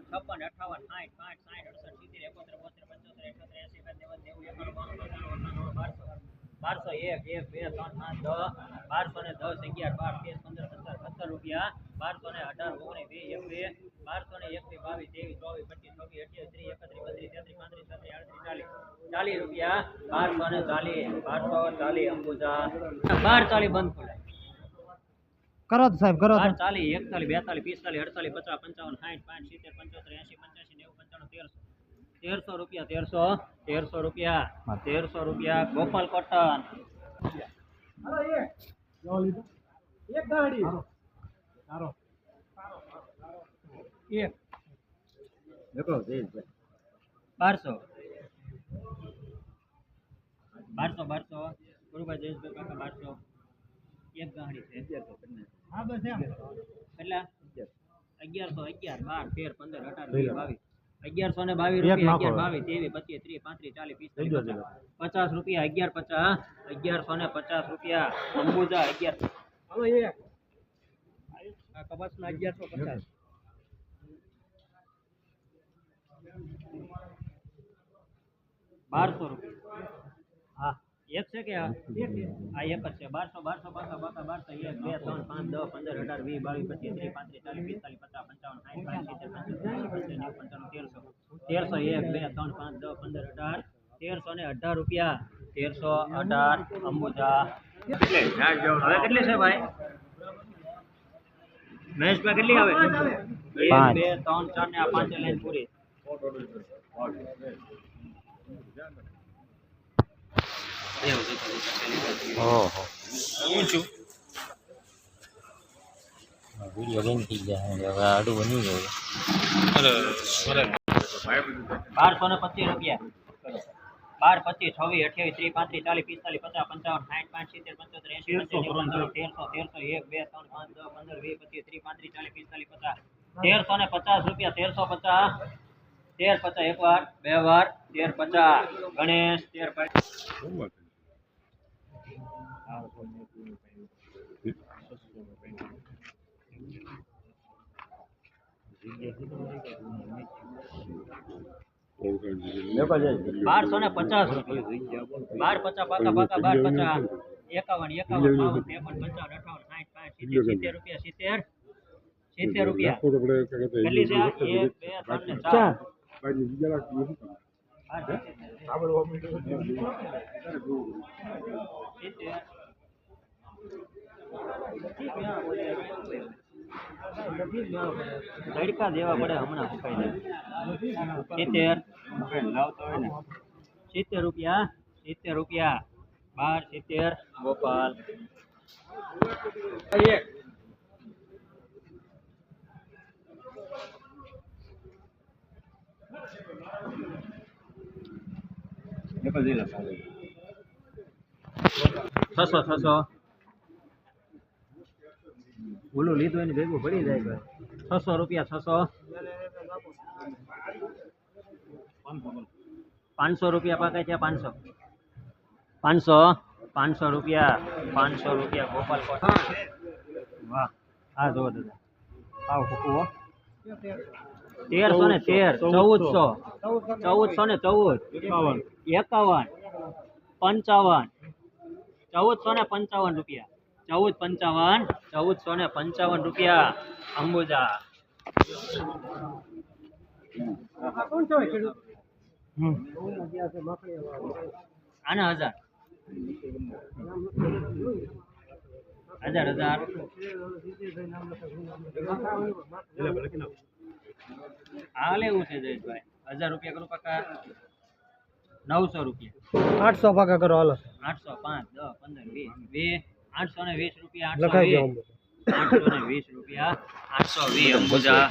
બાવન છપ્પન, અઠાવન સાઠ પાંચ સાઠ અડસઠ, સિત્તેર, એકોતેર, બોતેર, પંચોતેર, એકોતેર, એસી એકાદ નેવું બારસો બારસો, એક એક, બે, ત્રણ, પાંચ દસ બારસો ને દસ, અગિયાર, બાર, તેર, પંદર, સત્તર સત્તર રૂપિયા, બારસો ને અઢાર, ઓગણીસ, બે, એક, બે, બારસો ને એક, બે, બાવીસ, ત્રેવીસ, ચોવીસ, પચીસ, છવ્વીસ, અઠ્યાવીસ, ત્રીસ, એકત્રીસ, બત્રીસ, તેત્રીસ, પાંત્રીસ, છત્રીસ, આડત્રીસ, ચાલીસ ચાલીસ રૂપિયા, બારસો ને ચાલીસ, બારસો ચાલીસ અંબુજા બાર ચાલીસ બંધ ખોલાય કરો તો સાહેબ કરો ચાલીસ એકતાલીસ બેતાલીસ પિસ્તાલીસ અડતાલીસ પચાસ પંચાવન સાઠ પાંચ સિત્તેર પંચોતેર એસી પંચ્યાસી નેવું પંચાણું તેરસો. તેરસો રૂપિયા તેરસો તેરસો રૂપિયા તેરસો રૂપિયા ગોપાલ કોટન. એક ગાડી સારો એક. બારસો. બારસો બારસો. ગુરુભાઈ જયેશભાઈ કાકા બારસો. એક ગાંડી છે. હા બસ એમ. કેટલા? અગિયારસો. અગિયાર બાર તેર પંદર અઢાર વીસ બાવીસ. અગિયારસો ને બાવીસ રૂપિયા અગિયાર બાવીસ ત્રેવીસ પચીસ ત્રીસ પાંત્રીસ ચાલીસ પિસ્તાલીસ પચાસ. રૂપિયા અગિયાર પચાસ અગિયારસો ને પચાસ રૂપિયા અંબુજા અગિયાર. હાલો કપાસના અગિયારસો પચાસ. બારસો રૂપિયા. હા. એક છે કે આ? આ એક જ છે. બારસો બારસો બારસો બારસો બારસો એક બે ત્રણ પાંચ દસ પંદર અઢાર વીસ બાવીસ પચીસ ત્રીસ પાંત્રીસ ચાલીસ પિસ્તાલીસ પચાસ પંચાવન સાઠ પાંચ સિત્તેર પંચોતેર એંશી પંચાવન નેવું પંચાણું તેરસો. તેરસો એક બે ત્રણ પાંચ દસ પંદર અઢાર. તેરસો ને અઢાર રૂપિયા. તેરસો અઢાર અંબુજા. હવે કેટલી છે ભાઈ? મહેશભાઈ કેટલી આવે? એક પાંચ. બે ત્રણ ચાર ને આ પાંચે લાઈન પૂરી. ઓહો. વીડિયો બંધ થઈ ગયા હવે આડું બની ગયું બારસો ને પચીસ રૂપિયા. બાર પચીસ છવ્વીસ અઠ્યાવીસ ત્રીસ પાંત્રીસ ચાલીસ પિસ્તાલીસ પચાસ પંચાવન સાઠ પાંચ સિત્તેર પંચોતેર તેરસો તેરસો એક બે ત્રણ પાંચ દસ પંદર વીસ પચીસ ત્રીસ પાંત્રીસ ચાલીસ પિસ્તાલીસ પચાસ. તેરસો ને પચાસ રૂપિયા તેરસો પચાસ. તેર પચાસ એક વાર બે વાર તેર પચાસ. ગણેશ તેર પચાસ. બારસો ને પચાસ રૂપિયા બાર પચાસ પાકા પાકા બાર પચાસ. એકાવન એકાવન બાવન ત્રેપન પંચાવન અઠાવન સાઠ પાંચ સિત્તેર સિત્તેર રૂપિયા સિત્તેર. સિત્તેર રૂપિયા. કેટલી છે આ? એક બે ત્રણ ને ચાર. હા, સિત્તેર. તડકા દેવા પડે હમણાં સુકાઈ જાય સિત્તેર. સિત્તેર રૂપિયા સિત્તેર રૂપિયા. બાર સિત્તેર. ગોપાલ. એક છસો છસો. ઓલું લીધું એને ભેગું પડી જાય ભાઈ છસો રૂપિયા છસો. પાંચસો રૂપિયા પાકા છે પાંચસો. પાંચસો પાંચસો રૂપિયા પાંચસો રૂપિયા ગોપાલ વાહ હા જો દાદા. આવો કુકુ તેરસો ને તેર ચૌદસો. ચૌદસો. ને ચૌદ. એકાવન. પંચાવન. ચૌદસો ને પંચાવન રૂપિયા. ચૌદ પંચાવન ચૌદસો ને પંચાવન રૂપિયા અંબુજા. આના હજાર. હજાર હજાર. હા લેવું છે જયેશભાઈ. હજાર રૂપિયા કરું કાકા નવસો રૂપિયા. આઠસો પાકા કરો હાલો. આઠસો પાંચ દસ પંદર વીસ વીસ આઠસો ને વીસ રૂપિયા આઠસો વી આઠસો ને વીસ રૂપિયા આઠસો વીસ અંબુજા.